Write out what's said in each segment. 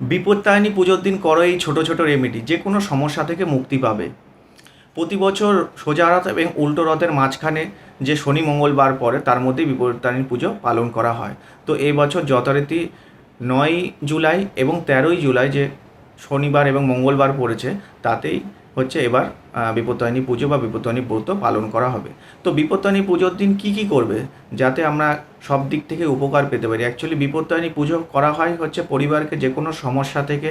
বিপত্তায়নী পুজোর দিন করো এই ছোটো ছোটো রেমেডি যে কোনো সমস্যা থেকে মুক্তি পাবে। প্রতি বছর সোজা রথ এবং উল্টো রথের মাঝখানে যে শনি, মঙ্গলবার পরে, তার মধ্যে বিপত্তায়নী পুজো পালন করা হয়। তো এই বছর যথারীতি নয় জুলাই এবং তেরোই জুলাই যে শনিবার এবং মঙ্গলবার পড়েছে, তাতেই হচ্ছে এবার বিপত্তায়নী পুজো বা বিপত্তায়নী ব্রত পালন করা হবে। তো বিপত্তায়নী পুজোর দিন কি কি করবে যাতে আমরা সব দিক থেকে উপকার পেতে পারি? অ্যাকচুয়ালি বিপত্তায়নী পুজো করা হয় হচ্ছে পরিবারকে যে কোনো সমস্যা থেকে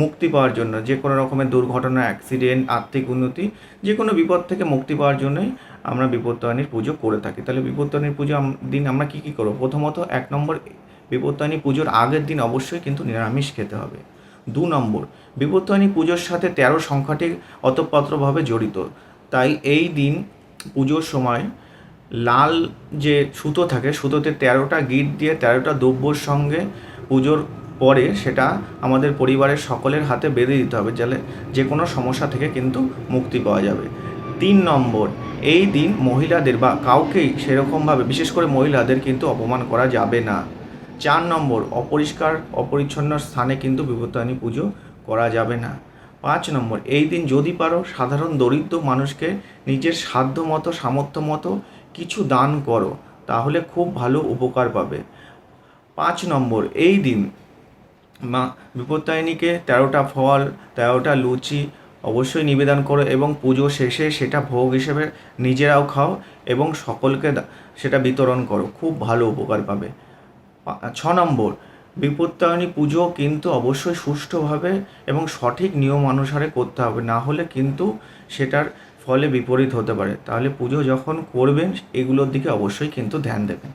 মুক্তি পাওয়ার জন্য যে কোনো রকমের দুর্ঘটনা অ্যাক্সিডেন্ট আর্থিক উন্নতি যে কোনো বিপদ থেকে মুক্তি পাওয়ার জন্যই আমরা বিপত্তায়নীর পুজো করে থাকি। তাহলে বিপত্তায়নীর পুজো দিন আমরা কি কি করব? প্রথমত এক নম্বর বিপত্তায়নী পুজোর আগের দিন অবশ্যই কিন্তু নিরামিষ খেতে হবে। দু নম্বর বিপত্তায়নী পুজোর সাথে তেরো সংখ্যাটি অতপ্রতভাবে জড়িত। তাই এই দিন পুজোর সময় লাল যে সুতো থাকে, সুতোতে তেরোটা গিট দিয়ে তেরোটা দ্রব্যর সঙ্গে পুজোর পরে সেটা আমাদের পরিবারের সকলের হাতে বেঁধে দিতে হবে যাতে যে কোনো সমস্যা থেকে কিন্তু মুক্তি পাওয়া যাবে। তিন নম্বর, এই দিন মহিলাদের বা কাউকেই সেরকমভাবে, বিশেষ করে মহিলাদের কিন্তু অপমান করা যাবে না। চার নম্বর, অপরিষ্কার, অপরিচ্ছন্ন স্থানে কিন্তু বিপত্তায়নী পুজো করা যাবে না। পাঁচ নম্বর, এই দিন যদি পারো সাধারণ দরিদ্র মানুষকে নিজের সাধ্য মতো, সামর্থ্য মতো কিছু দান করো, তাহলে খুব ভালো উপকার পাবে। পাঁচ নম্বর, এই দিন মা বিপত্তায়নীকে তেরোটা ফল, তেরোটা লুচি অবশ্যই নিবেদন করো এবং পুজো শেষে সেটা ভোগ হিসেবে নিজেরাও খাও এবং সকলকে সেটা বিতরণ করো। খুব ভালো উপকার পাবে। ছ নম্বর বিপত্তায়নী পুজো কিন্তু অবশ্যই সুষ্ঠুভাবে এবং সঠিক নিয়ম অনুসারে করতে হবে। না হলে কিন্তু সেটার ফলে বিপরীত হতে পারে। তাহলে পুজো যখন করবেন, এগুলোর দিকে অবশ্যই কিন্তু ধ্যান দেবেন।